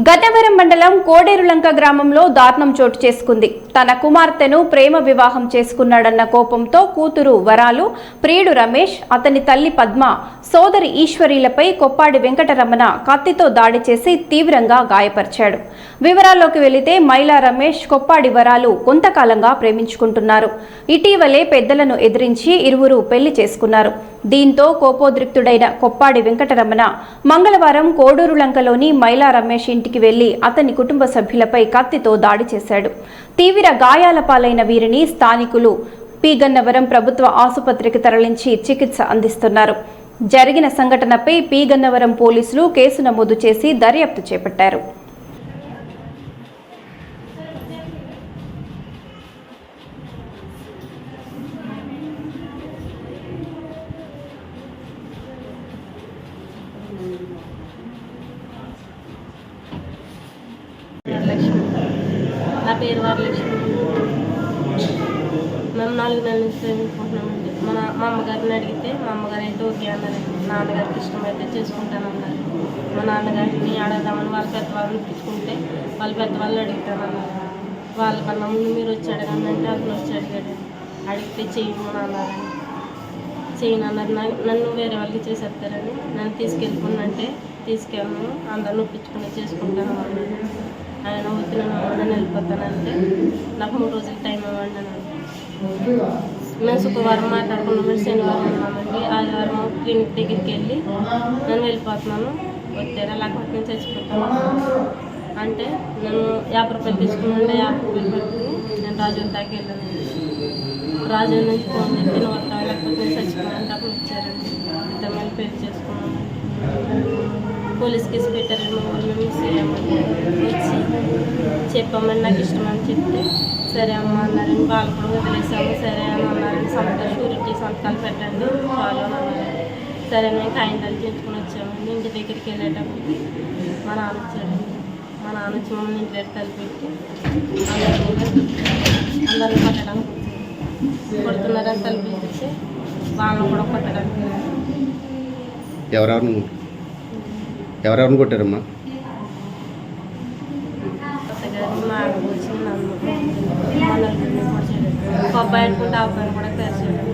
గన్నవరం మండలం కోడేరులంక గ్రామంలో దారుణం చోటు చేసుకుంది. తన కుమార్తెను ప్రేమ వివాహం చేసుకున్నాడన్న కోపంతో కూతురు వరాలు ప్రియుడు రమేష్ అతని తల్లి పద్మ సోదరి ఈశ్వరీలపై కొప్పాడి వెంకటరమణ కత్తితో దాడి చేసి తీవ్రంగా గాయపరిచాడు. వివరాల్లోకి వెళితే మైలా రమేష్ కొప్పాడి వరాలు కొంతకాలంగా ప్రేమించుకుంటున్నారు. ఇటీవలే పెద్దలను ఎదిరించి ఇరువురు పెళ్ళి చేసుకున్నారు. దీంతో కోపోద్రిక్తుడైన కొప్పాడి వెంకటరమణ మంగళవారం కోడూరు లంకలోని మైలా రమేష్ ఇంటికి వెళ్ళి అతని కుటుంబ సభ్యులపై కత్తితో దాడి చేశాడు. తీవ్ర గాయాల పాలైన వీరిని స్థానికులు పీగన్నవరం ప్రభుత్వ ఆసుపత్రికి తరలించి చికిత్స అందిస్తున్నారు. జరిగిన సంఘటనపై పీగన్నవరం పోలీసులు కేసు నమోదు చేసి దర్యాప్తు చేపట్టారు. పేరు వరలక్ష్మి మేము నాలుగు నెలల నుంచి ప్రేమించుకుంటున్నామండి మన మా అమ్మగారిని అడిగితే మా అమ్మగారు అయితే ఓకే అన్నారండి నాన్నగారికి ఇష్టమైతే చేసుకుంటానన్నారు. మా నాన్నగారిని అడగదామని వాళ్ళ పెద్దవాళ్ళు ఇప్పించుకుంటే వాళ్ళ పెద్దవాళ్ళు అడుగుతానన్నారు. వాళ్ళ కన్నా ముందు మీరు వచ్చి అడగండి అతను వచ్చి అడిగాడు. అడిగితే చేయమని అన్నారండి చేయను అన్నారు. నన్ను వేరే వాళ్ళకి చేసేస్తారని నన్ను తీసుకెళ్ళిపోనంటే తీసుకెళ్ళను. అందరిని ఒప్పించుకుని చేసుకుంటాను అన్నారు నేను ఎవరైనా వెళ్ళిపోతానంటే నాకు మూడు రోజులు టైం ఇవ్వండి అని మేము శుక్రవారం మాట్లాడుకున్నాము శనివారం ఉన్నామండి. ఆదివారం క్లినిక్ దగ్గరికి వెళ్ళి నేను వెళ్ళిపోతున్నాను. వచ్చారా? లేకపోతే నేను చచ్చిపోతాను. అంటే నేను యాభై రూపాయలు తీసుకున్నాను యాభై రూపాయలు పెట్టుకుని నేను రాజు దాకా వెళ్ళాను రాజు నుంచి ఫోన్ చేస్తే నువ్వు వస్తావా? లేకపోతే నేను చచ్చిపోయాను అప్పుడు వచ్చారండి. ఇద్దరు మళ్ళీ పెళ్ళి చేసుకున్నాను పోలీస్ కేసు పెట్టారండి మా ఊళ్ళో మిస్ అయ్యామని చెప్పామని నాకు ఇష్టం అని చెప్తే సరే అమ్మ అన్నారని వాళ్ళు కూడా వదిలేసాము సరే అని అన్నారు సంతకాలు షూరిటీ సంతకాలు పెట్టండి చాలు అన్నారు. సరే మేము కాయిందాలు తెచ్చుకుని వచ్చామండి ఇంటి దగ్గరికి వెళ్ళేటప్పటికి మా నాన్న వచ్చాడు. మా నాన్న వచ్చి మమ్మల్ని ఇంటి దగ్గర తలిపెట్టి అందరిని కొట్టడానికి కొడుతున్నారని తలిపించి వాళ్ళని కూడా కొట్టడానికి ఎవరెవరిని ఎవరెవరిని కొట్టారమ్మా? కొత్తగారి మా ఆడకు వచ్చి కూడా అనుకుంటే ఆ అబ్బాయిని కూడా కలిసాడు